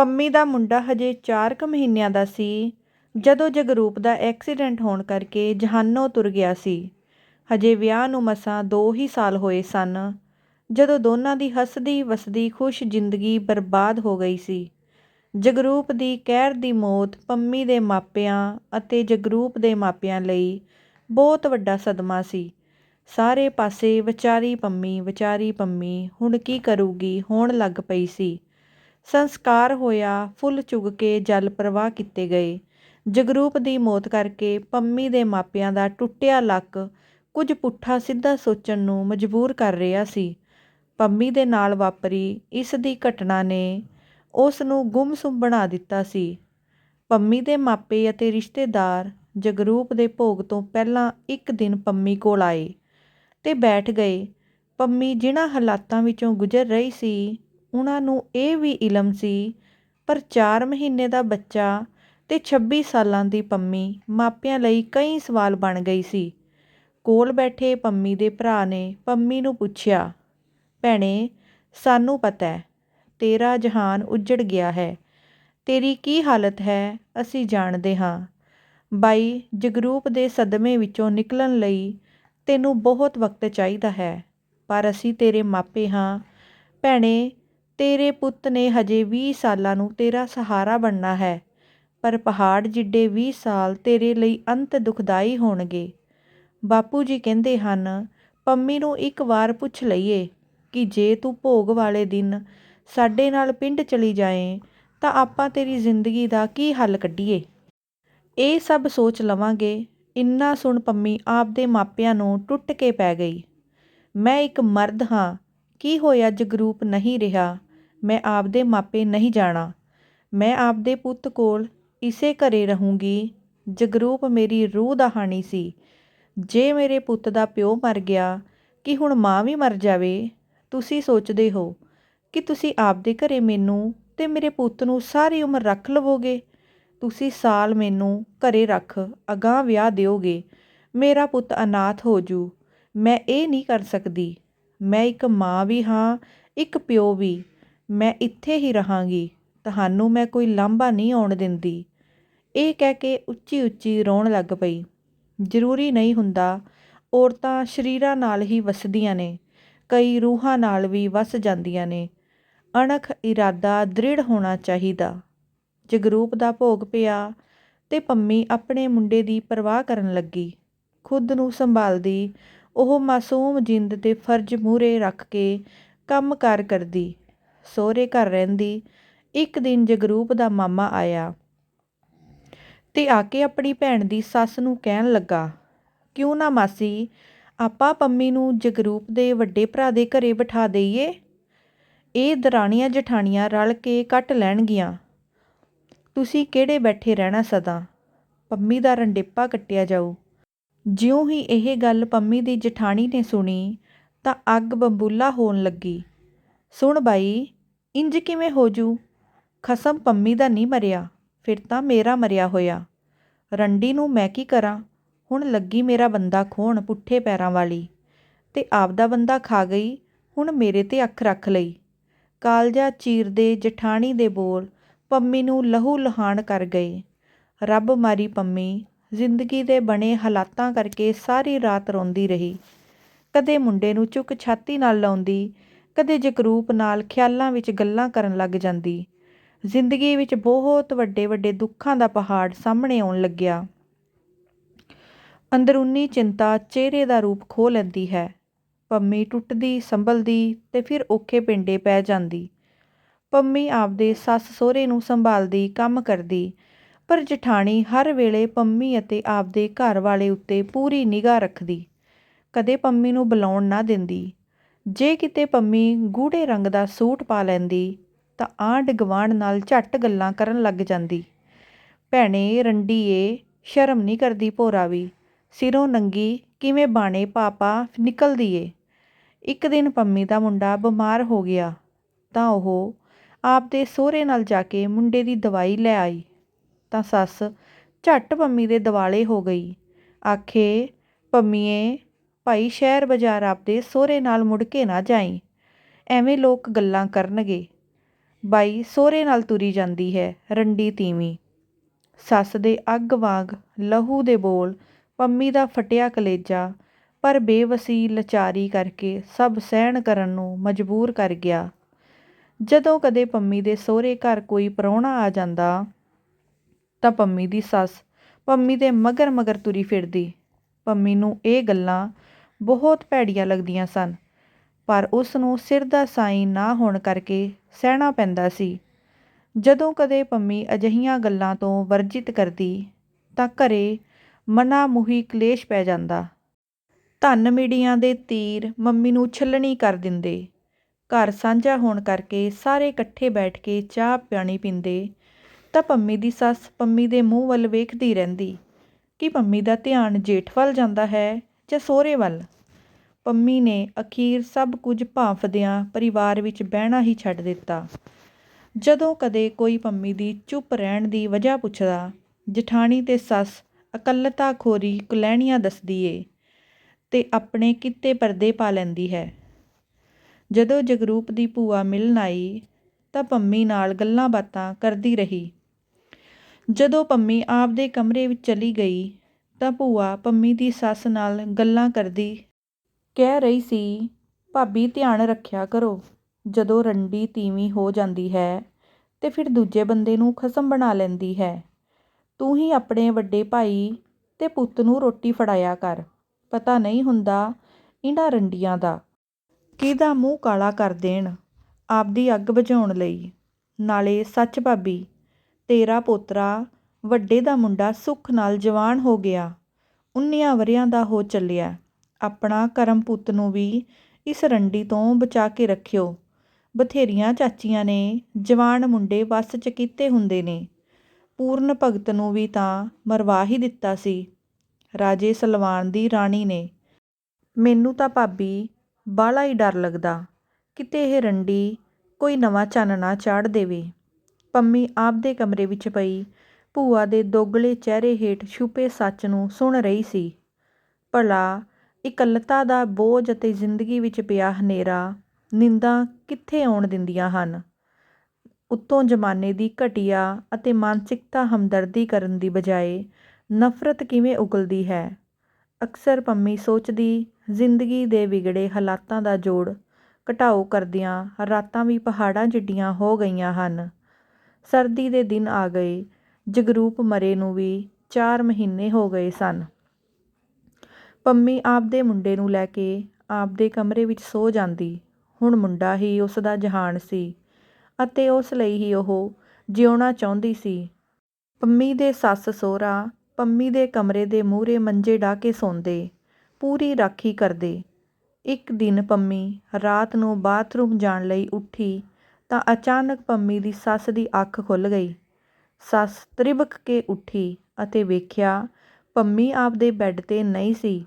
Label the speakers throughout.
Speaker 1: ਪੰਮੀ ਦਾ ਮੁੰਡਾ ਹਜੇ ਚਾਰ ਕੁ ਮਹੀਨਿਆਂ ਦਾ ਸੀ। ਜਦੋਂ ਜਗਰੂਪ ਦਾ ਐਕਸੀਡੈਂਟ ਹੋਣ ਕਰਕੇ ਜਹਾਨੋਂ ਤੁਰ ਗਿਆ ਸੀ। ਹਜੇ ਵਿਆਹ ਨੂੰ ਮਸਾਂ ਦੋ ਹੀ ਸਾਲ ਹੋਏ ਸਨ। ਜਦੋਂ ਦੋਨਾਂ ਦੀ ਹੱਸਦੀ ਵਸਦੀ ਖੁਸ਼ ਜ਼ਿੰਦਗੀ ਬਰਬਾਦ ਹੋ ਗਈ ਸੀ। ਜਗਰੂਪ ਦੀ ਕਹਿਰ ਦੀ ਮੌਤ ਪੰਮੀ ਦੇ ਮਾਪਿਆਂ ਅਤੇ ਜਗਰੂਪ ਦੇ ਮਾਪਿਆਂ ਲਈ ਬਹੁਤ ਵੱਡਾ ਸਦਮਾ ਸੀ। ਸਾਰੇ ਪਾਸੇ ਵਿਚਾਰੀ ਪੰਮੀ ਵਿਚਾਰੀ ਪੰਮੀ, ਹੁਣ ਕੀ ਕਰੂਗੀ, ਹੋਣ ਲੱਗ ਪਈ ਸੀ। ਸੰਸਕਾਰ ਹੋਇਆ, ਫੁੱਲ ਚੁਗ ਕੇ ਜਲ ਪ੍ਰਵਾਹ ਕੀਤੇ ਗਏ। ਜਗਰੂਪ ਦੀ ਮੌਤ ਕਰਕੇ ਪੰਮੀ ਦੇ ਮਾਪਿਆਂ ਦਾ ਟੁੱਟਿਆ ਲੱਕ ਕੁਝ ਪੁੱਠਾ ਸਿੱਧਾ ਸੋਚਣ ਨੂੰ ਮਜਬੂਰ ਕਰ ਰਿਹਾ ਸੀ। ਪੰਮੀ ਦੇ ਨਾਲ ਵਾਪਰੀ ਇਸ ਦੀ ਘਟਨਾ ਨੇ ਉਸ ਨੂੰ ਗੁੰਮਸੁਮ ਬਣਾ ਦਿੱਤਾ ਸੀ। ਪੰਮੀ ਦੇ ਮਾਪੇ ਅਤੇ ਰਿਸ਼ਤੇਦਾਰ ਜਗਰੂਪ ਦੇ ਭੋਗ ਤੋਂ ਪਹਿਲਾਂ ਇੱਕ ਦਿਨ ਪੰਮੀ ਕੋਲ ਆਏ ਤੇ ਬੈਠ ਗਏ। ਪੰਮੀ ਜਿਨ੍ਹਾਂ ਹਾਲਾਤਾਂ ਵਿੱਚੋਂ ਗੁਜ਼ਰ ਰਹੀ ਸੀ ਉਹਨਾਂ ਨੂੰ ਇਹ ਵੀ ਇਲਮ ਸੀ, ਪਰ ਚਾਰ ਮਹੀਨੇ ਦਾ ਬੱਚਾ ਅਤੇ ਛੱਬੀ ਸਾਲਾਂ ਦੀ ਪੰਮੀ ਮਾਪਿਆਂ ਲਈ ਕਈ ਸਵਾਲ ਬਣ ਗਈ ਸੀ। ਕੋਲ ਬੈਠੇ ਪੰਮੀ ਦੇ ਭਰਾ ਨੇ ਪੰਮੀ ਨੂੰ ਪੁੱਛਿਆ, ਭੈਣੇ, ਸਾਨੂੰ ਪਤਾ ਤੇਰਾ ਜਹਾਨ ਉੱਜੜ ਗਿਆ ਹੈ। ਤੇਰੀ ਕੀ ਹਾਲਤ ਹੈ? ਅਸੀਂ ਜਾਣਦੇ ਹਾਂ। ਬਾਈ, ਜਗਰੂਪ ਦੇ ਸਦਮੇ ਵਿੱਚੋਂ ਨਿਕਲਣ ਲਈ ਤੈਨੂੰ ਬਹੁਤ ਵਕਤ ਚਾਹੀਦਾ ਹੈ, ਪਰ ਅਸੀਂ ਤੇਰੇ ਮਾਪੇ ਹਾਂ। ਭੈਣੇ ਤੇਰੇ ਪੁੱਤ ਨੇ ਹਜੇ ਵੀਹ ਸਾਲਾਂ ਨੂੰ ਤੇਰਾ ਸਹਾਰਾ ਬਣਨਾ ਹੈ, ਪਰ ਪਹਾੜ ਜਿੱਡੇ ਵੀਹ ਸਾਲ ਤੇਰੇ ਲਈ ਅੰਤ ਦੁਖਦਾਈ ਹੋਣਗੇ। ਬਾਪੂ ਜੀ ਕਹਿੰਦੇ ਹਨ, ਪੰਮੀ ਨੂੰ ਇੱਕ ਵਾਰ ਪੁੱਛ ਲਈਏ ਕਿ ਜੇ ਤੂੰ ਭੋਗ ਵਾਲੇ ਦਿਨ ਸਾਡੇ ਨਾਲ ਪਿੰਡ ਚਲੀ ਜਾਏ, ਤਾਂ ਆਪਾਂ ਤੇਰੀ ਜ਼ਿੰਦਗੀ ਦਾ ਕੀ ਹੱਲ ਕੱਢੀਏ? ਇਹ ਸਭ ਸੋਚ ਲਵਾਂਗੇ। ਇੰਨਾ ਸੁਣ ਪੰਮੀ ਆਪਦੇ ਮਾਪਿਆਂ ਨੂੰ ਟੁੱਟ ਕੇ ਪੈ ਗਈ। ਮੈਂ ਇੱਕ ਮਰਦ ਹਾਂ, ਕੀ ਹੋਇਆ ਜਗਰੂਪ ਨਹੀਂ ਰਿਹਾ? ਮੈਂ ਆਪਦੇ ਮਾਪੇ ਨਹੀਂ ਜਾਣਾ। ਮੈਂ ਆਪਦੇ ਪੁੱਤ ਕੋਲ ਇਸੇ ਘਰੇ ਰਹੂੰਗੀ। ਜਗਰੂਪ ਮੇਰੀ ਰੂਹ ਦਾ ਹਾਣੀ ਸੀ। ਜੇ ਮੇਰੇ ਪੁੱਤ ਦਾ ਪਿਓ ਮਰ ਗਿਆ, ਕਿ ਹੁਣ ਮਾਂ ਵੀ ਮਰ ਜਾਵੇ? ਤੁਸੀਂ ਸੋਚਦੇ ਹੋ, ਕਿ ਤੁਸੀਂ ਆਪਦੇ ਘਰੇ ਮੈਨੂੰ ਤੇ ਮੇਰੇ ਪੁੱਤ ਨੂੰ ਸਾਰੀ ਉਮਰ ਰੱਖ ਲਵੋਗੇ? ਤੁਸੀਂ ਸਾਲ ਮੈਨੂੰ ਘਰੇ ਰੱਖ ਅਗਾਹ ਵਿਆਹ ਦਿਓਗੇ। ਮੇਰਾ ਪੁੱਤ ਅਨਾਥ ਹੋ ਜੂ। ਮੈਂ ਇਹ ਨਹੀਂ ਕਰ ਸਕਦੀ। ਮੈਂ ਇੱਕ ਮਾਂ ਵੀ ਹਾਂ, ਇੱਕ ਪਿਓ ਵੀ। ਮੈਂ ਇੱਥੇ ਹੀ ਰਹਾਂਗੀ। ਤੁਹਾਨੂੰ ਮੈਂ ਕੋਈ ਲਾਂਭਾ ਨਹੀਂ ਆਉਣ ਦਿੰਦੀ। ਇਹ ਕਹਿ ਕੇ ਉੱਚੀ ਉੱਚੀ ਰੋਣ ਲੱਗ ਪਈ। ਜ਼ਰੂਰੀ ਨਹੀਂ ਹੁੰਦਾ, ਔਰਤਾਂ ਸ਼ਰੀਰਾਂ ਨਾਲ ਹੀ ਵਸਦੀਆਂ ਨੇ, ਕਈ ਰੂਹਾਂ ਨਾਲ ਵੀ ਵਸ ਜਾਂਦੀਆਂ ਨੇ। ਅਣਖ ਇਰਾਦਾ ਦ੍ਰਿੜ ਹੋਣਾ ਚਾਹੀਦਾ। ਜਗਰੂਪ ਦਾ ਭੋਗ ਪਿਆ ਤੇ ਪੰਮੀ ਆਪਣੇ ਮੁੰਡੇ ਦੀ ਪਰਵਾਹ ਕਰਨ ਲੱਗੀ। ਖੁਦ ਨੂੰ ਸੰਭਾਲਦੀ, ਉਹ ਮਾਸੂਮ ਜਿੰਦ ਤੇ ਫਰਜ਼ ਮੂਰੇ ਰੱਖ ਕੇ ਕੰਮ ਕਾਰ ਕਰਦੀ। ਸਹੁਰੇ ਘਰ ਰਹਿੰਦੀ, ਇੱਕ ਦਿਨ ਜਗਰੂਪ ਦਾ ਮਾਮਾ ਆਇਆ ਤੇ ਆ ਕੇ ਆਪਣੀ ਭੈਣ ਦੀ ਸੱਸ ਨੂੰ ਕਹਿਣ ਲੱਗਾ, ਕਿਉਂ ਨਾ ਮਾਸੀ, ਆਪਾਂ ਪੰਮੀ ਨੂੰ ਜਗਰੂਪ ਦੇ ਵੱਡੇ ਭਰਾ ਦੇ ਘਰੇ ਬਿਠਾ ਦਈਏ? ਇਹ ਦਰਾਣੀਆਂ ਜਠਾਣੀਆਂ ਰਲ ਕੇ ਕੱਟ ਲੈਣਗੀਆਂ। ਤੁਸੀਂ ਕਿਹੜੇ ਬੈਠੇ ਰਹਿਣਾ ਸਦਾ? ਪੰਮੀ ਦਾ ਰੰਡੇਪਾ ਕੱਟਿਆ ਜਾਊ। ਜਿਉਂ ਹੀ ਇਹ ਗੱਲ ਪੰਮੀ ਦੀ ਜਠਾਣੀ ਨੇ ਸੁਣੀ, ਤਾਂ ਅੱਗ ਬੰਬੂਲਾ ਹੋਣ ਲੱਗੀ। ਸੁਣ ਬਾਈ, ਇੰਜ ਕਿਵੇਂ ਹੋਜੂ ਖਸਮ ਪੰਮੀ ਦਾ ਨਹੀਂ ਮਰਿਆ, ਫਿਰ ਤਾਂ ਮੇਰਾ ਮਰਿਆ ਹੋਇਆ। ਰੰਡੀ ਨੂੰ ਮੈਂ ਕੀ ਕਰਾਂ? ਹੁਣ ਲੱਗੀ ਮੇਰਾ ਬੰਦਾ ਖੋਣ ਪੁੱਠੇ ਪੈਰਾਂ ਵਾਲੀ। ਤੇ ਆਪਦਾ ਬੰਦਾ ਖਾ ਗਈ, ਹੁਣ ਮੇਰੇ ਤੇ ਅੱਖ ਰੱਖ ਲਈ। ਕਾਲਜਾ ਚੀਰਦੇ ਜਠਾਣੀ ਦੇ ਬੋਲ ਪੰਮੀ ਨੂੰ ਲਹੂ ਲਹਾਣ ਕਰ ਗਏ। ਰੱਬ ਮਾਰੀ ਪੰਮੀ, ਜ਼ਿੰਦਗੀ ਦੇ ਬਣੇ ਹਾਲਾਤਾਂ ਕਰਕੇ ਸਾਰੀ ਰਾਤ ਰੋਂਦੀ ਰਹੀ। ਕਦੇ ਮੁੰਡੇ ਨੂੰ ਚੁੱਕ ਛਾਤੀ ਨਾਲ ਲਾਉਂਦੀ ਕਦੇ ਜਗਰੂਪ ਨਾਲ ਖਿਆਲਾਂ ਵਿੱਚ ਗੱਲਾਂ ਕਰਨ ਲੱਗ ਜਾਂਦੀ। ਜ਼ਿੰਦਗੀ ਵਿੱਚ ਬਹੁਤ ਵੱਡੇ ਵੱਡੇ ਦੁੱਖਾਂ ਦਾ ਪਹਾੜ ਸਾਹਮਣੇ ਆਉਣ ਲੱਗਿਆ। ਅੰਦਰੂਨੀ ਚਿੰਤਾ ਚਿਹਰੇ ਦਾ ਰੂਪ ਖੋ ਲੈਂਦੀ ਹੈ। ਪੰਮੀ ਟੁੱਟਦੀ, ਸੰਭਲਦੀ ਤੇ ਫਿਰ ਔਖੇ ਪਿੰਡੇ ਪੈ ਜਾਂਦੀ। ਪੰਮੀ ਆਪਦੇ ਸੱਸ ਸਹੁਰੇ ਨੂੰ ਸੰਭਾਲਦੀ, ਕੰਮ ਕਰਦੀ। ਪਰ ਜਠਾਣੀ ਹਰ ਵੇਲੇ ਪੰਮੀ ਅਤੇ ਆਪਦੇ ਘਰ ਵਾਲੇ ਉੱਤੇ ਪੂਰੀ ਨਿਗਾਹ ਰੱਖਦੀ। ਕਦੇ ਪੰਮੀ ਨੂੰ ਬੁਲਾਉਣ ਨਾ ਦਿੰਦੀ। ਜੇ ਕਿਤੇ ਪੰਮੀ ਗੂੜੇ ਰੰਗ ਦਾ ਸੂਟ ਪਾ ਲੈਂਦੀ, ਤਾਂ ਆਂਢ ਗੁਆਂਢ ਨਾਲ ਝੱਟ ਗੱਲਾਂ ਕਰਨ ਲੱਗ ਜਾਂਦੀ। ਭੈਣੇ ਰੰਡੀਏ, ਸ਼ਰਮ ਨਹੀਂ ਕਰਦੀ ਭੋਰਾ ਵੀ। ਸਿਰੋਂ ਨੰਗੀ, ਕਿਵੇਂ ਬਾਣੇ ਪਾਪਾ ਨਿਕਲਦੀ ਏ। ਇੱਕ ਦਿਨ ਪੰਮੀ ਦਾ ਮੁੰਡਾ ਬਿਮਾਰ ਹੋ ਗਿਆ, ਤਾਂ ਉਹ ਆਪਦੇ ਸਹੁਰੇ ਨਾਲ ਜਾ ਕੇ ਮੁੰਡੇ ਦੀ ਦਵਾਈ ਲੈ ਆਈ। ਤਾਂ ਸੱਸ ਝੱਟ ਪੰਮੀ ਦੇ ਦਿਵਾਲੇ ਹੋ ਗਈ। ਆਖੇ, ਪੰਮੀਏ ਭਾਈ ਸ਼ਹਿਰ ਬਾਜ਼ਾਰ ਆਪਦੇ ਸਹੁਰੇ ਨਾਲ ਮੁੜ ਕੇ ਨਾ ਜਾਈ। ਐਵੇਂ ਲੋਕ ਗੱਲਾਂ ਕਰਨਗੇ। ਬਾਈ ਸਹੁਰੇ ਨਾਲ ਤੁਰੀ ਜਾਂਦੀ ਹੈ, ਰੰਡੀ ਤੀਵੀਂ। ਸੱਸ ਦੇ ਅੱਗ ਵਾਂਗ ਲਹੂ ਦੇ ਬੋਲ, ਪੰਮੀ ਦਾ ਫਟਿਆ ਕਲੇਜਾ, ਪਰ ਬੇਵਸੀ ਲਚਾਰੀ ਕਰਕੇ ਸਭ ਸਹਿਣ ਕਰਨ ਨੂੰ ਮਜਬੂਰ ਕਰ ਗਿਆ। ਜਦੋਂ ਕਦੇ ਪੰਮੀ ਦੇ ਸਹੁਰੇ ਘਰ ਕੋਈ ਪ੍ਰਾਹੁਣਾ ਆ ਜਾਂਦਾ ਤਾਂ ਪੰਮੀ ਦੀ ਸੱਸ ਪੰਮੀ ਦੇ ਮਗਰ ਮਗਰ ਤੁਰੀ ਫਿਰਦੀ। ਪੰਮੀ ਨੂੰ ਇਹ ਗੱਲਾਂ ਬਹੁਤ ਭੈੜੀਆਂ ਲੱਗਦੀਆਂ ਸਨ, ਪਰ ਉਸ ਨੂੰ ਸਿਰ ਦਾ ਸਾਈਂ ਨਾ ਹੋਣ ਕਰਕੇ ਸਹਿਣਾ ਪੈਂਦਾ ਸੀ। ਜਦੋਂ ਕਦੇ ਪੰਮੀ ਅਜਿਹੀਆਂ ਗੱਲਾਂ ਤੋਂ ਵਰਜਿਤ ਕਰਦੀ, ਤਾਂ ਘਰੇ ਮਨਾ ਮੁਹੀ ਕਲੇਸ਼ ਪੈ ਜਾਂਦਾ। ਧੰਨ ਮਿੜੀਆਂ ਦੇ ਤੀਰ ਮੰਮੀ ਨੂੰ ਛੱਲਣੀ ਕਰ ਦਿੰਦੇ। ਘਰ ਸਾਂਝਾ ਹੋਣ ਕਰਕੇ ਸਾਰੇ ਇਕੱਠੇ ਬੈਠ ਕੇ ਚਾਹ ਪਾਣੀ ਪੀਂਦੇ, ਤਾਂ ਪੰਮੀ ਦੀ ਸੱਸ ਪੰਮੀ ਦੇ ਮੂੰਹ ਵੱਲ ਵੇਖਦੀ ਰਹਿੰਦੀ। ਕਿ ਪੰਮੀ ਦਾ ਧਿਆਨ ਜੇਠ ਵੱਲ ਜਾਂਦਾ ਹੈ ਜਾਂ ਸਹੁਰੇ ਵੱਲ? ਪੰਮੀ ਨੇ ਅਖੀਰ ਸਭ ਕੁਝ ਭਾਂਫਦਿਆਂ ਪਰਿਵਾਰ ਵਿੱਚ ਬਹਿਣਾ ਹੀ ਛੱਡ ਦਿੱਤਾ। ਜਦੋਂ ਕਦੇ ਕੋਈ ਪੰਮੀ ਦੀ ਚੁੱਪ ਰਹਿਣ ਦੀ ਵਜ੍ਹਾ ਪੁੱਛਦਾ, ਜਠਾਣੀ ਤੇ ਸੱਸ ਇਕੱਲਤਾ ਖੋਰੀ ਕੁਲੈਣੀਆਂ ਦੱਸਦੀ ਏ ਤੇ ਆਪਣੇ ਕਿੱਤੇ ਪਰਦੇ ਪਾ ਲੈਂਦੀ ਹੈ। ਜਦੋਂ ਜਗਰੂਪ ਦੀ ਭੂਆ ਮਿਲਣ ਆਈ ਤਾਂ ਪੰਮੀ ਨਾਲ ਗੱਲਾਂ ਬਾਤਾਂ ਕਰਦੀ ਰਹੀ। ਜਦੋਂ ਪੰਮੀ ਆਪਦੇ ਕਮਰੇ ਵਿੱਚ ਚਲੀ ਗਈ ਤਾਂ ਭੂਆ ਪੰਮੀ ਦੀ ਸੱਸ ਨਾਲ ਗੱਲਾਂ ਕਰਦੀ ਕਹਿ ਰਹੀ ਸੀ, ਭਾਬੀ, ਧਿਆਨ ਰੱਖਿਆ ਕਰੋ। ਜਦੋਂ ਰੰਡੀ ਤੀਵੀਂ ਹੋ ਜਾਂਦੀ ਹੈ ਤੇ ਫਿਰ ਦੂਜੇ ਬੰਦੇ ਨੂੰ ਖਸਮ ਬਣਾ ਲੈਂਦੀ ਹੈ। ਤੂੰ ਹੀ ਆਪਣੇ ਵੱਡੇ ਭਾਈ ਤੇ ਪੁੱਤ ਨੂੰ ਰੋਟੀ ਫੜਾਇਆ ਕਰ। ਪਤਾ ਨਹੀਂ ਹੁੰਦਾ ਇਹਨਾਂ ਰੰਡੀਆਂ ਦਾ। ਕਿਹਦਾ ਮੂੰਹ ਕਾਲਾ ਕਰ ਦੇਣ, ਆਪਦੀ ਅੱਗ ਬੁਝਾਉਣ ਲਈ। ਨਾਲੇ ਸੱਚ ਭਾਬੀ ਤੇਰਾ ਪੋਤਰਾ ਵੱਡੇ ਦਾ ਮੁੰਡਾ ਸੁੱਖ ਨਾਲ ਜਵਾਨ ਹੋ ਗਿਆ। ਉੱਨੀਆਂ ਵਰ੍ਹਿਆਂ ਦਾ ਹੋ ਚੱਲਿਆ। ਆਪਣਾ ਕਰਮ ਪੁੱਤ ਨੂੰ ਵੀ ਇਸ ਰੰਡੀ ਤੋਂ ਬਚਾ ਕੇ ਰੱਖਿਓ। ਬਥੇਰੀਆਂ ਚਾਚੀਆਂ ਨੇ ਜਵਾਨ ਮੁੰਡੇ ਵੱਸ ਚ ਕੀਤੇ ਹੁੰਦੇ ਨੇ। ਪੂਰਨ ਭਗਤ ਨੂੰ ਵੀ ਤਾਂ ਮਰਵਾ ਹੀ ਦਿੱਤਾ ਸੀ। ਰਾਜੇ ਸਲਵਾਨ ਦੀ ਰਾਣੀ ਨੇ। ਮੈਨੂੰ ਤਾਂ ਭਾਬੀ ਬਾਲਾ ਹੀ ਡਰ ਲੱਗਦਾ। ਕਿਤੇ ਇਹ ਰੰਡੀ ਕੋਈ ਨਵਾਂ ਚੰਨ ਨਾ ਚਾੜ ਦੇਵੇ। ਪੰਮੀ ਆਪਦੇ ਕਮਰੇ ਵਿੱਚ ਪਈ। ਭੂਆ ਦੇ ਦੋਗਲੇ ਚਿਹਰੇ ਹੇਠ ਛੁਪੇ ਸੱਚ ਨੂੰ ਸੁਣ ਰਹੀ ਸੀ। ਭਲਾ, ਇਕੱਲਤਾ ਦਾ ਬੋਝ ਅਤੇ ਜ਼ਿੰਦਗੀ ਵਿੱਚ ਪਿਆ ਹਨੇਰਾ ਨਿੰਦਾ ਕਿੱਥੇ ਆਉਣ ਦਿੰਦੀਆਂ ਹਨ? ਉੱਤੋਂ ਜ਼ਮਾਨੇ ਦੀ ਘਟੀਆ ਅਤੇ ਮਾਨਸਿਕਤਾ ਹਮਦਰਦੀ ਕਰਨ ਦੀ ਬਜਾਏ ਨਫ਼ਰਤ ਕਿਵੇਂ ਉਗਲਦੀ ਹੈ? ਅਕਸਰ ਪੰਮੀ ਸੋਚਦੀ, ਜ਼ਿੰਦਗੀ ਦੇ ਵਿਗੜੇ ਹਾਲਾਤਾਂ ਦਾ ਜੋੜ ਘਟਾਓ ਕਰਦਿਆਂ ਰਾਤਾਂ ਵੀ ਪਹਾੜਾਂ ਜਿੱਡੀਆਂ ਹੋ ਗਈਆਂ ਹਨ। ਸਰਦੀ ਦੇ ਦਿਨ ਆ ਗਏ। ਜਗਰੂਪ ਮਰੇ ਨੂੰ ਵੀ ਚਾਰ ਮਹੀਨੇ ਹੋ ਗਏ ਸਨ। ਪੰਮੀ ਆਪਦੇ ਮੁੰਡੇ ਨੂੰ ਲੈ ਕੇ ਆਪਦੇ ਕਮਰੇ ਵਿੱਚ ਸੋ ਜਾਂਦੀ। ਹੁਣ ਮੁੰਡਾ ਹੀ ਉਸ ਦਾ ਜਹਾਨ ਸੀ ਅਤੇ ਉਸ ਲਈ ਹੀ ਉਹ ਜਿਉਣਾ ਚਾਹੁੰਦੀ ਸੀ। ਪੰਮੀ ਦੇ ਸੱਸ ਸਹੁਰਾ ਪੰਮੀ ਦੇ ਕਮਰੇ ਦੇ ਮੂਹਰੇ ਮੰਜੇ ਢਾ ਕੇ ਸੌਂਦੇ, ਪੂਰੀ ਰਾਖੀ ਕਰਦੇ। ਇੱਕ ਦਿਨ ਪੰਮੀ ਰਾਤ ਨੂੰ ਬਾਥਰੂਮ ਜਾਣ ਲਈ ਉੱਠੀ ਤਾਂ ਅਚਾਨਕ ਪੰਮੀ ਦੀ ਸੱਸ ਦੀ ਅੱਖ ਖੁੱਲ੍ਹ ਗਈ। ਸੱਸ ਤ੍ਰਿਬਕ ਕੇ ਉੱਠੀ ਅਤੇ ਵੇਖਿਆ ਪੰਮੀ ਆਪਦੇ ਬੈੱਡ ਤੇ ਨਹੀਂ ਸੀ,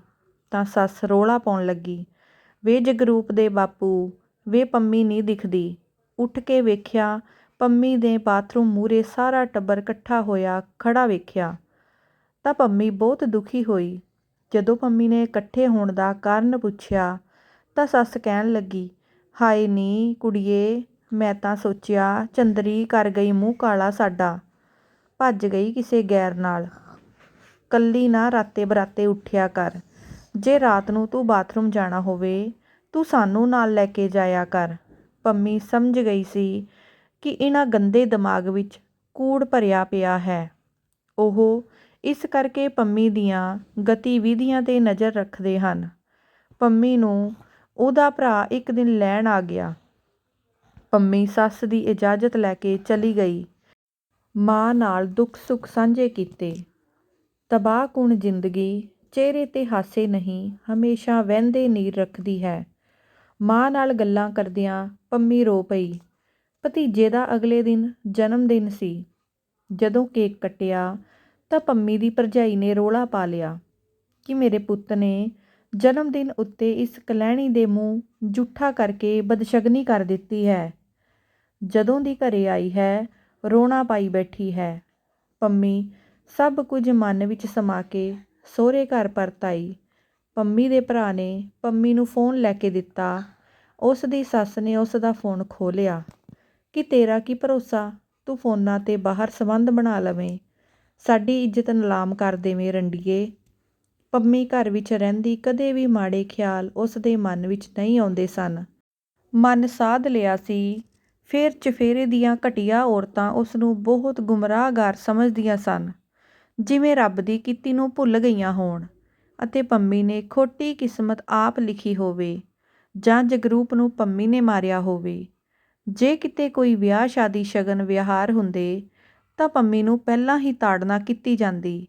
Speaker 1: ਤਾਂ ਸੱਸ ਰੌਲਾ ਪਾਉਣ ਲੱਗੀ। ਵੇ ਜਗਰੂਪ ਦੇ ਬਾਪੂ, ਵੇ ਪੰਮੀ ਨਹੀਂ ਦਿਖਦੀ। ਉੱਠ ਕੇ ਵੇਖਿਆ ਪੰਮੀ ਦੇ ਬਾਥਰੂਮ ਮੂਹਰੇ ਸਾਰਾ ਟੱਬਰ ਇਕੱਠਾ ਹੋਇਆ ਖੜਾ ਵੇਖਿਆ। ਤਾਂ ਪੰਮੀ ਬਹੁਤ ਦੁਖੀ ਹੋਈ। ਜਦੋਂ ਪੰਮੀ ਨੇ ਇਕੱਠੇ ਹੋਣ ਦਾ ਕਾਰਨ ਪੁੱਛਿਆ ਤਾਂ ਸੱਸ ਕਹਿਣ ਲੱਗੀ, ਹਾਏ ਨੀ ਕੁੜੀਏ ਮੈਂ ਤਾਂ ਸੋਚਿਆ, ਚੰਦਰੀ ਕਰ ਗਈ ਮੂੰਹ ਕਾਲਾ ਸਾਡਾ। ਭੱਜ ਗਈ ਕਿਸੇ ਗੈਰ ਨਾਲ। ਕੱਲੀ ਨਾ ਰਾਤੇ ਬਰਾਤੇ ਉੱਠਿਆ ਕਰ। ਜੇ ਰਾਤ ਨੂੰ ਤੂੰ ਬਾਥਰੂਮ ਜਾਣਾ ਹੋਵੇ, ਤੂੰ ਸਾਨੂੰ ਨਾਲ ਲੈ ਕੇ ਜਾਇਆ ਕਰ। ਪੰਮੀ ਸਮਝ ਗਈ ਸੀ ਕਿ ਇਹਨਾਂ ਗੰਦੇ ਦਿਮਾਗ ਵਿੱਚ ਕੂੜ ਭਰਿਆ ਪਿਆ ਹੈ। ਉਹ ਇਸ ਕਰਕੇ ਪੰਮੀ ਦੀਆਂ ਗਤੀਵਿਧੀਆਂ ਤੇ ਨਜ਼ਰ ਰੱਖਦੇ ਹਨ। ਪੰਮੀ ਨੂੰ ਉਹਦਾ ਭਰਾ ਇੱਕ ਦਿਨ ਲੈਣ ਆ ਗਿਆ। ਪੰਮੀ ਸੱਸ ਦੀ ਇਜਾਜ਼ਤ ਲੈ ਕੇ ਚਲੀ ਗਈ। ਮਾਂ ਨਾਲ ਦੁੱਖ ਸੁੱਖ ਸਾਂਝੇ ਕੀਤੇ। ਤਬਾਹਕੁਨ ਜ਼ਿੰਦਗੀ, ਚਿਹਰੇ ਤੇ ਹਾਸੇ ਨਹੀਂ, ਹਮੇਸ਼ਾ ਵਹਿੰਦੇ ਨੀਰ ਰੱਖਦੀ ਹੈ। ਮਾਂ ਨਾਲ ਗੱਲਾਂ ਕਰਦਿਆਂ ਪੰਮੀ ਰੋ ਪਈ। ਭਤੀਜੇ ਦਾ ਅਗਲੇ ਦਿਨ ਜਨਮ ਦਿਨ ਸੀ। ਜਦੋਂ ਕੇਕ ਕੱਟਿਆ, ਤਾਂ ਪੰਮੀ ਦੀ ਭਰਜਾਈ ਨੇ ਰੌਲਾ ਪਾ ਲਿਆ ਕਿ ਮੇਰੇ ਪੁੱਤ ਨੇ ਜਨਮ ਦਿਨ ਉੱਤੇ ਇਸ ਕਲਹਿਣੀ ਦੇ ਮੂੰਹ ਜੂਠਾ ਕਰਕੇ ਬਦਸ਼ਗਨੀ ਕਰ ਦਿੱਤੀ ਹੈ। ਜਦੋਂ ਦੀ ਘਰੇ ਆਈ ਹੈ, ਰੋਣਾ ਪਾਈ ਬੈਠੀ ਹੈ। ਪੰਮੀ, ਸਭ ਕੁਝ ਮਨ ਵਿੱਚ ਸਮਾ ਕੇ ਸਹੁਰੇ ਘਰ ਪਰਤ ਆਈ ਪੰਮੀ ਦੇ ਭਰਾ ਨੇ ਪੰਮੀ ਨੂੰ ਫੋਨ ਲੈ ਕੇ ਦਿੱਤਾ। ਉਸ ਦੀ ਸੱਸ ਨੇ ਉਸ ਦਾ ਫੋਨ ਖੋਲਿਆ ਕਿ ਤੇਰਾ ਕੀ ਭਰੋਸਾ? ਤੂੰ ਫੋਨਾਂ 'ਤੇ ਬਾਹਰ ਸੰਬੰਧ ਬਣਾ ਲਵੇਂ। ਸਾਡੀ ਇੱਜ਼ਤ ਨਿਲਾਮ ਕਰ ਦੇਵੇਂ ਰੰਡੀਏ। ਪੰਮੀ ਘਰ ਵਿੱਚ ਰਹਿੰਦੀ ਕਦੇ ਵੀ ਮਾੜੇ ਖਿਆਲ ਉਸ ਦੇ ਮਨ ਵਿੱਚ ਨਹੀਂ ਆਉਂਦੇ ਸਨ। ਮਨ ਸਾਧ ਲਿਆ ਸੀ ਫਿਰ ਚਫੇਰੇ ਦੀਆਂ ਘਟੀਆ ਔਰਤਾਂ ਉਸ ਨੂੰ ਬਹੁਤ ਗੁੰਮਰਾਹਗਾਰ ਸਮਝਦੀਆਂ ਸਨ। ਜਿਵੇਂ ਰੱਬ ਦੀ ਕੀਤੀ ਨੂੰ ਭੁੱਲ ਗਈਆਂ ਹੋਣ ਅਤੇ ਪੰਮੀ ਨੇ ਖੋਟੀ ਕਿਸਮਤ ਆਪ ਲਿਖੀ ਹੋਵੇ ਜਾਂ ਜਗਰੂਪ ਨੂੰ ਪੰਮੀ ਨੇ ਮਾਰਿਆ ਹੋਵੇ। ਜੇ ਕਿਤੇ ਕੋਈ ਵਿਆਹ ਸ਼ਾਦੀ ਸ਼ਗਨ ਵਿਹਾਰ ਹੁੰਦੇ ਤਾਂ ਪੰਮੀ ਨੂੰ ਪਹਿਲਾਂ ਹੀ ਤਾੜਨਾ ਕੀਤੀ ਜਾਂਦੀ।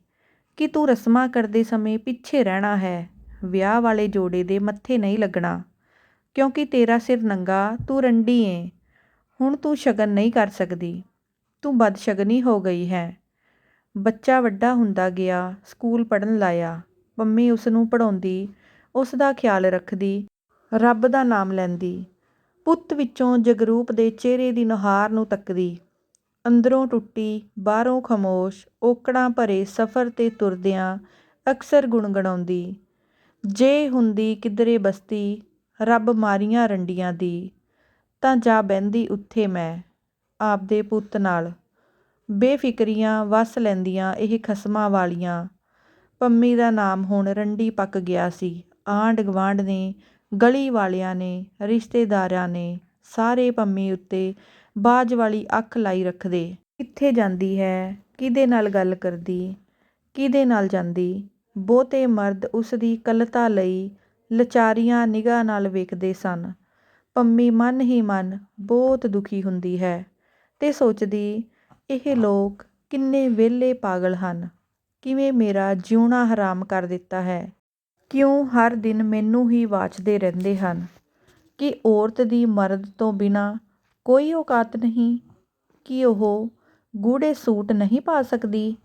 Speaker 1: ਕਿ ਤੂੰ ਰਸਮਾਂ ਕਰਦੇ ਸਮੇਂ ਪਿੱਛੇ ਰਹਿਣਾ ਹੈ, ਵਿਆਹ ਵਾਲੇ ਜੋੜੇ ਦੇ ਮੱਥੇ ਨਹੀਂ ਲੱਗਣਾ। ਕਿਉਂਕਿ ਤੇਰਾ ਸਿਰ ਨੰਗਾ, ਤੂੰ ਰੰਡੀ ਏ। ਹੁਣ ਤੂੰ ਸ਼ਗਨ ਨਹੀਂ ਕਰ ਸਕਦੀ। ਤੂੰ ਬਦਸ਼ਗਨੀ ਹੋ ਗਈ ਹੈ। ਬੱਚਾ ਵੱਡਾ ਹੁੰਦਾ ਗਿਆ, ਸਕੂਲ ਪੜਨ ਲਾਇਆ। ਪੰਮੀ ਉਸ ਨੂੰ ਪੜਾਉਂਦੀ ਉਸ ਦਾ ਖਿਆਲ ਰੱਖਦੀ, ਰੱਬ ਦਾ ਨਾਮ ਲੈਂਦੀ। ਪੁੱਤ ਵਿੱਚੋਂ ਜਗਰੂਪ ਦੇ ਚਿਹਰੇ ਦੀ ਨੁਹਾਰ ਨੂੰ ਤੱਕਦੀ। ਅੰਦਰੋਂ ਟੁੱਟੀ, ਬਾਹਰੋਂ ਖਮੋਸ਼, ਔਕੜਾਂ ਭਰੇ ਸਫ਼ਰ ਤੇ ਤੁਰਦਿਆਂ ਅਕਸਰ ਗੁਣਗੁਣਾਉਂਦੀ। ਜੇ ਹੁੰਦੀ ਕਿਧਰੇ ਬਸਤੀ, ਰੱਬ ਮਾਰੀਆਂ ਰੰਡੀਆਂ ਦੀ। ਤਾਂ ਜਾ ਬਹਿੰਦੀ ਉੱਥੇ ਮੈਂ, ਆਪਦੇ ਪੁੱਤ ਨਾਲ। ਬੇਫਿਕਰੀਆਂ ਵੱਸ ਲੈਂਦੀਆਂ ਇਹ ਖਸਮਾਂ ਵਾਲੀਆਂ। ਪੰਮੀ ਦਾ ਨਾਮ ਹੁਣ ਰੰਡੀ ਪੱਕ ਗਿਆ ਸੀ। ਆਂਢ ਗੁਆਂਢ ਨੇ, ਗਲੀ ਵਾਲਿਆਂ ਨੇ, ਰਿਸ਼ਤੇਦਾਰਾਂ ਨੇ ਸਾਰੇ ਪੰਮੀ ਉੱਤੇ ਬਾਜ ਵਾਲੀ ਅੱਖ ਲਾਈ ਰੱਖਦੇ। ਕਿੱਥੇ ਜਾਂਦੀ ਹੈ? ਕਿਹਦੇ ਨਾਲ ਗੱਲ ਕਰਦੀ? ਕਿਹਦੇ ਨਾਲ ਜਾਂਦੀ? ਬਹੁਤੇ ਮਰਦ ਉਸ ਦੀ ਕੱਲਤਾ ਲਈ ਲਚਾਰੀਆਂ ਨਿਗਾਹ ਨਾਲ ਵੇਖਦੇ ਸਨ। ਪੰਮੀ ਮਨ ਹੀ ਮਨ ਬਹੁਤ ਦੁਖੀ ਹੁੰਦੀ ਹੈ ਅਤੇ ਸੋਚਦੀ, ਇਹ ਲੋਕ ਕਿੰਨੇ ਵਿਹਲੇ ਪਾਗਲ ਹਨ, ਕਿਵੇਂ ਮੇਰਾ ਜਿਉਣਾ ਹਰਾਮ ਕਰ ਦਿੱਤਾ ਹੈ। ਕਿਉਂ ਹਰ ਦਿਨ ਮੈਨੂੰ ਹੀ ਵਾਚਦੇ ਰਹਿੰਦੇ ਹਨ ਕਿ ਔਰਤ ਦੀ ਮਰਦ ਤੋਂ ਬਿਨਾਂ ਕੋਈ ਔਕਾਤ ਨਹੀਂ, ਕਿ ਉਹ ਗੂੜੇ ਸੂਟ ਨਹੀਂ ਪਾ ਸਕਦੀ?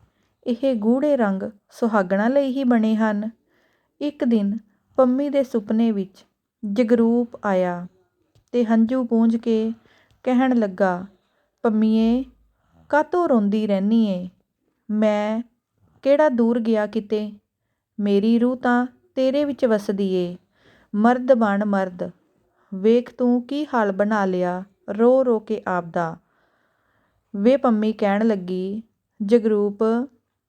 Speaker 1: ਇਹ ਗੂੜੇ ਰੰਗ ਸੁਹਾਗਣਾ ਲਈ ਹੀ ਬਣੇ ਹਨ। ਇੱਕ ਦਿਨ ਪੰਮੀ ਦੇ ਸੁਪਨੇ ਵਿੱਚ ਜਗਰੂਪ ਆਇਆ। ਅਤੇ ਹੰਝੂ ਪੂੰਝ ਕੇ ਕਹਿਣ ਲੱਗਾ, ਪੰਮੀਏ ਕਾਤੋਂ ਰੋਂਦੀ ਰਹਿੰਦੀ ਏ? ਮੈਂ ਕਿਹੜਾ ਦੂਰ ਗਿਆ ਕਿਤੇ? ਮੇਰੀ ਰੂਹ ਤਾਂ ਤੇਰੇ ਵਿੱਚ ਵਸਦੀ ਏ। ਮਰਦ ਬਣ ਮਰਦ। ਵੇਖ ਤੂੰ ਕੀ ਹਾਲ ਬਣਾ ਲਿਆ, ਰੋ ਰੋ ਕੇ ਆਪਦਾ। ਵੇ ਪੰਮੀ ਕਹਿਣ ਲੱਗੀ, ਜਗਰੂਪ,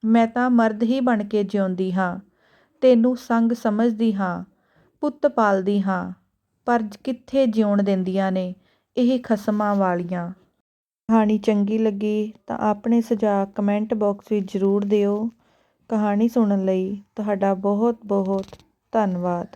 Speaker 1: ਮੈਂ ਤਾਂ ਮਰਦ ਹੀ ਬਣ ਕੇ ਜਿਉਂਦੀ ਹਾਂ, ਤੈਨੂੰ ਸੰਗ ਸਮਝਦੀ ਹਾਂ, ਪੁੱਤ ਪਾਲਦੀ ਹਾਂ। ਪਰ ਕਿੱਥੇ ਜਿਉਣ ਦਿੰਦੀਆਂ ਨੇ ਇਹ ਖਸਮਾਂ ਵਾਲੀਆਂ। ਕਹਾਣੀ ਚੰਗੀ ਲੱਗੀ ਤਾਂ ਆਪਣੇ ਸੁਝਾਅ ਕਮੈਂਟ ਬਾਕਸ ਵਿੱਚ ਜ਼ਰੂਰ ਦਿਓ। ਕਹਾਣੀ ਸੁਣਨ ਲਈ ਤੁਹਾਡਾ ਬਹੁਤ ਬਹੁਤ ਧੰਨਵਾਦ।